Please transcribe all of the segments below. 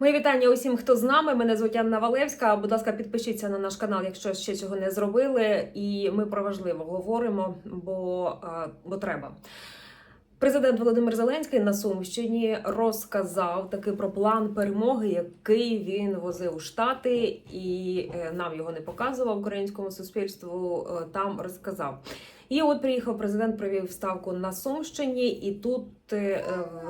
Мої вітання усім, хто з нами. Мене звуть Анна Валевська. Будь ласка, підпишіться на наш канал, якщо ще цього не зробили. І ми про важливе говоримо, бо, е, бо треба. Президент Володимир Зеленський на Сумщині розказав таки про план перемоги, який він возив у Штати, і е, нам його не показував українському суспільству. е, Там розказав. І от приїхав президент, провів ставку на Сумщині, і тут е,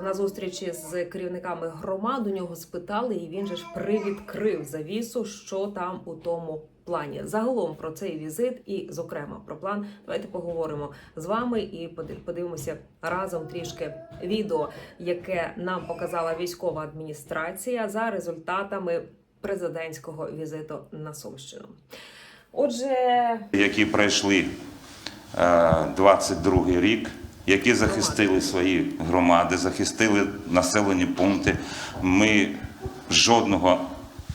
на зустрічі з керівниками громад у нього спитали, і він же ж привідкрив завісу, що там у тому плані. Загалом про цей візит і, зокрема, про план. Давайте поговоримо з вами і поди- подивимося разом трішки відео, яке нам показала військова адміністрація за результатами президентського візиту на Сумщину. Отже, які пройшли е, 22 рік, які захистили свої громади, захистили населені пункти. Ми жодного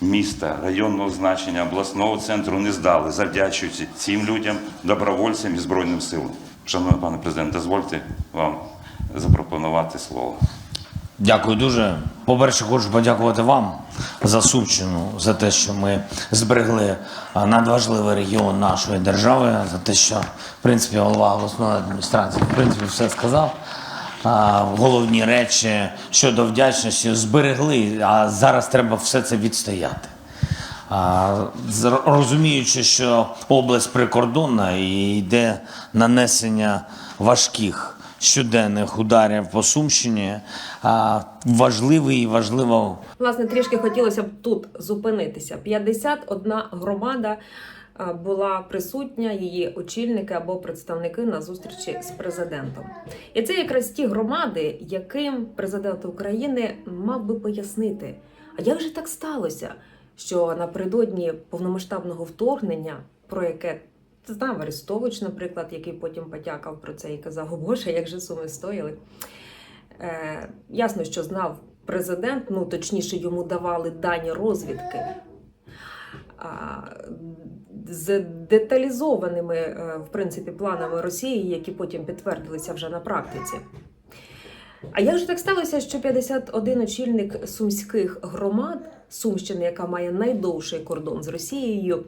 міста, районного значення, обласного центру не здали, завдячуючи цим людям, добровольцям і Збройним силам. Шановний пане президент, дозвольте вам запропонувати слово. Дякую дуже. По-перше, хочу подякувати вам за Сумщину, за те, що ми зберегли надважливий регіон нашої держави, за те, що в принципі голова обласної адміністрації в принципі все сказав. Головні речі щодо вдячності зберегли, а зараз треба все це відстояти. Розуміючи, що область прикордонна і йде нанесення важких щоденних ударів по Сумщині, важливий і важливо Власне, трішки хотілося б тут зупинитися. 51 громада була присутня, її очільники або представники на зустрічі з президентом. І це якраз ті громади, яким президент України мав би пояснити, а як же так сталося, що напередодні повномасштабного вторгнення, про яке знав Арестович, наприклад, який потім потякав про це і казав, о Боже, як же суми стояли. Е, ясно, що знав президент, ну точніше, йому давали дані розвідки. А, з деталізованими, е, в принципі, планами Росії, які потім підтвердилися вже на практиці. А як же так сталося, що 51 очільник сумських громад Сумщини, яка має найдовший кордон з Росією,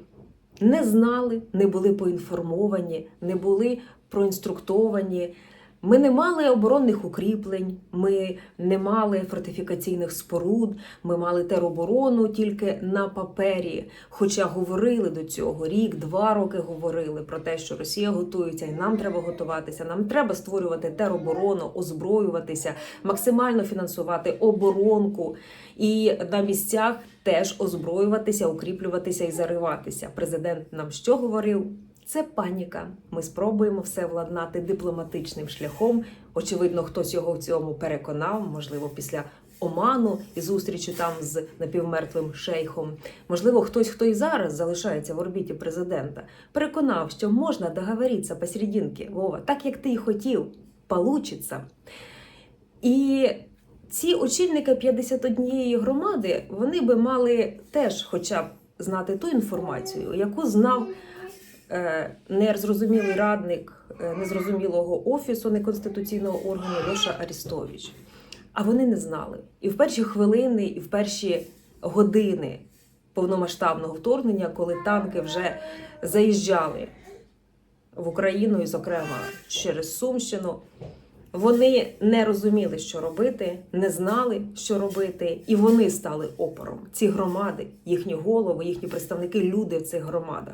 не знали, не були поінформовані, не були проінструктовані. Ми не мали оборонних укріплень, ми не мали фортифікаційних споруд, ми мали тероборону тільки на папері. Хоча говорили до цього рік, два роки говорили про те, що Росія готується, і нам треба готуватися. Нам треба створювати тероборону, озброюватися, максимально фінансувати оборонку і на місцях теж озброюватися, укріплюватися і зариватися. Президент нам що говорив? Це паніка. Ми спробуємо все владнати дипломатичним шляхом. Очевидно, хтось його в цьому переконав, можливо, після Оману і зустрічі там з напівмертвим шейхом. Можливо, хтось, хто і зараз залишається в орбіті президента, переконав, що можна договоритися посерединки, Вова, так як ти і хотів, получиться. І ці очільники 51 громади вони би мали теж, хоча б знати ту інформацію, яку знав незрозумілий радник е, незрозумілого офісу неконституційного органу Льоша Арістович. А вони не знали. І в перші хвилини, і в перші години повномасштабного вторгнення, коли танки вже заїжджали в Україну, і, зокрема, через Сумщину, вони не розуміли, що робити, не знали, що робити, і вони стали опором. Ці громади, їхні голови, їхні представники, люди в цих громадах.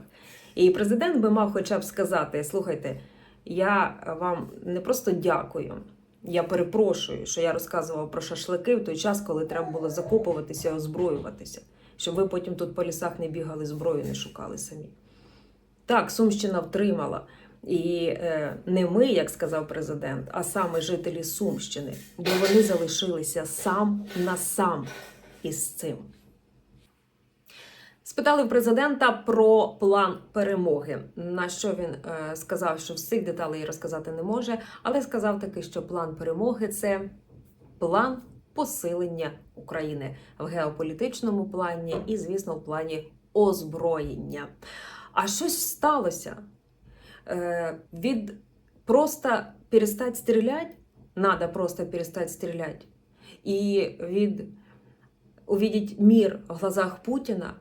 І президент би мав хоча б сказати: слухайте, я вам не просто дякую. Я перепрошую, що я розказував про шашлики в той час, коли треба було закопуватися, озброюватися, щоб ви потім тут по лісах не бігали, зброю не шукали самі. Так, Сумщина втримала. І е, не ми, як сказав президент, а саме жителі Сумщини, бо вони залишилися сам на сам із цим. Спитали президента про план перемоги. На що він е, сказав, що всіх деталей розказати не може, але сказав таки, що план перемоги це план посилення України в геополітичному плані і, звісно, в плані озброєння. А щось сталося. Е, від просто перестать стрілять, надо просто перестать стрілять. І від увидіть мір в глазах Путіна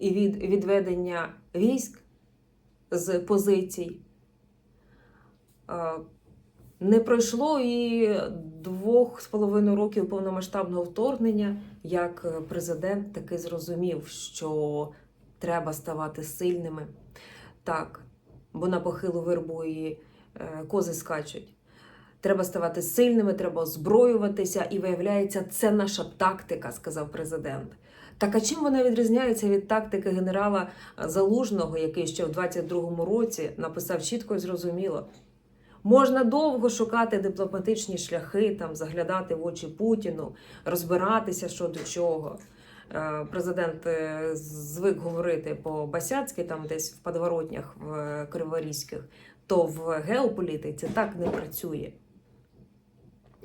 і від відведення військ з позицій. Е, Не пройшло і двох з половиною років повномасштабного вторгнення, як президент таки зрозумів, що треба ставати сильними. Так, бо на похилу вербу е, кози скачуть. Треба ставати сильними, треба озброюватися, і виявляється, це наша тактика, сказав президент. Так а чим вона відрізняється від тактики генерала Залужного, який ще в 22-му році написав чітко і зрозуміло? Можна довго шукати дипломатичні шляхи, там заглядати в очі Путіну, розбиратися що до чого. Е, Президент е, звик говорити по-басяцьки, там десь в подворотнях в Криворізьких, то в геополітиці так не працює.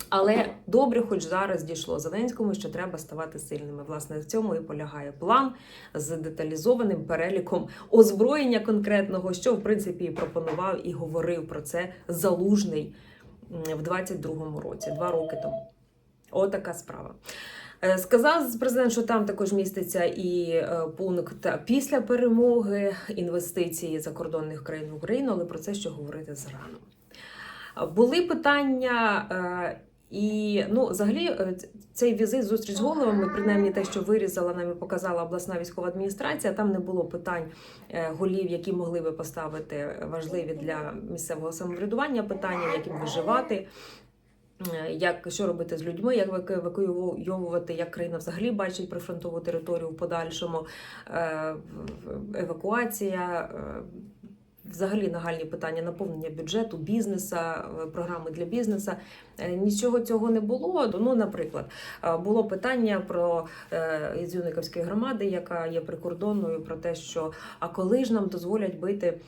Але добре, хоч зараз дійшло Зеленському, що треба ставати сильними. Власне, в цьому і полягає план з деталізованим переліком озброєння конкретного, що в принципі і пропонував і говорив про це залужний в 22-му році, два роки тому. Отака справа. Е, Сказав президент, що там також міститься і е, пункт після перемоги інвестиції закордонних країн в Україну, але про це ще говорити зрано. Е, Були питання. І ну, взагалі, е, цей візит, зустріч з головами, принаймні те, що вирізала нам і показала обласна військова адміністрація, там не було питань е, голів, які могли би поставити важливі для місцевого самоврядування питання, як їм виживати. е, Як що робити з людьми, як еваку- евакуйовувати, як країна взагалі бачить прифронтову територію в подальшому, евакуація, взагалі нагальні питання наповнення бюджету, бізнеса, е, програми для бізнеса. Е, Нічого цього не було. Ну, наприклад, е, було питання про із Юниковської громади, яка є прикордонною, про те, що а коли ж нам дозволять бити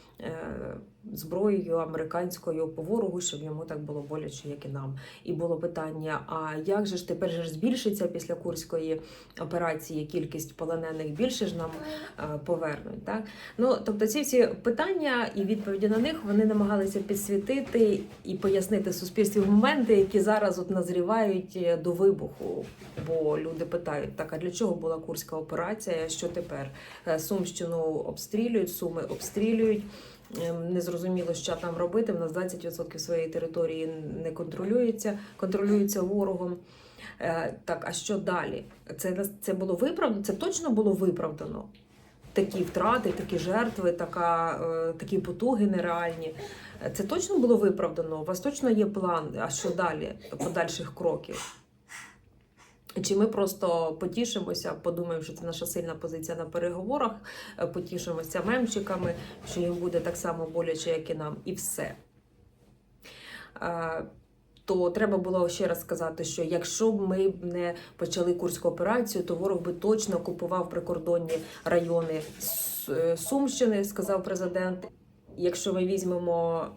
зброєю американською по ворогу, щоб йому так було боляче, як і нам. І було питання: а як же ж тепер ж збільшиться після курської операції кількість полонених? Більше ж нам е, повернуть. Так? Ну, тобто ці всі питання і відповіді на них вони намагалися підсвітити і пояснити суспільстві моменти, які зараз от назрівають е, до вибуху. Бо люди питають: так, а для чого була курська операція? Що тепер? Е, Сумщину обстрілюють, суми обстрілюють. Ем, Незрозуміло, що там робити. В нас 20% своєї території не контролюється, контролюється ворогом. Е, Так, а що далі? Це, це було виправдано? Це точно було виправдано? Такі втрати, такі жертви, така, е, такі потуги нереальні. Це точно було виправдано? У вас точно є план, а що далі подальших кроків? Чи ми просто потішимося, подумаємо, що це наша сильна позиція на переговорах, е, потішимося мемчиками, що їм буде так само боляче, як і нам, і все. Е, То треба було ще раз сказати, що якщо б ми не почали курську операцію, то ворог би точно окупував прикордонні райони е, Сумщини, сказав президент. Якщо ми візьмемо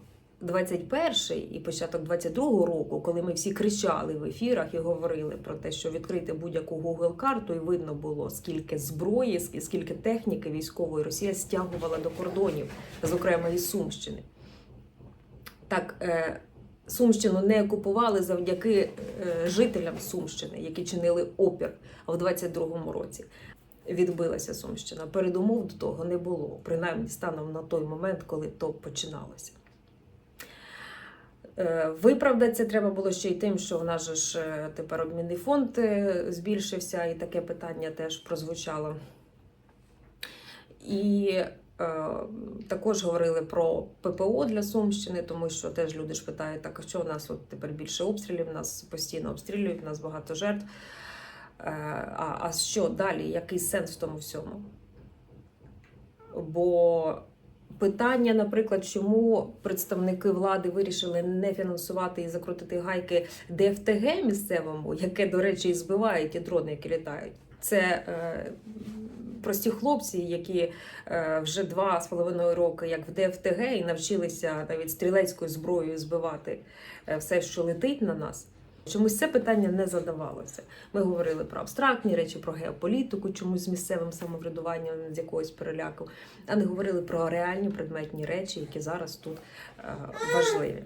21-й і початок 22-го року, коли ми всі кричали в ефірах і говорили про те, що відкрити будь-яку Google карту, і видно було, скільки зброї, скільки техніки військової Росія стягувала до кордонів, зокрема із Сумщини. Так, е, Сумщину не окупували завдяки е, жителям Сумщини, які чинили опір в 22-му році. Відбилася Сумщина. Передумов до того не було, принаймні станом на той момент, коли то починалося. Е, Виправдатися треба було ще й тим, що в нас ж е, тепер обмінний фонд е, збільшився, і таке питання теж прозвучало. І е, також говорили про ППО для Сумщини, тому що теж люди ж питають, так що у нас от тепер більше обстрілів, нас постійно обстрілюють, у нас багато жертв. Е, а, а що далі? Який сенс в тому всьому? Бо питання, наприклад, чому представники влади вирішили не фінансувати і закрутити гайки ДФТГ місцевому, яке, до речі, і збиває ті дрони, які літають. Це е, прості хлопці, які е, вже два з половиною роки, як в ДФТГ, і навчилися навіть стрілецькою зброєю збивати е, все, що летить на нас. Чомусь це питання не задавалося. Ми говорили про абстрактні речі, про геополітику, чомусь з місцевим самоврядуванням з якогось переляку, а не говорили про реальні предметні речі, які зараз тут е, важливі.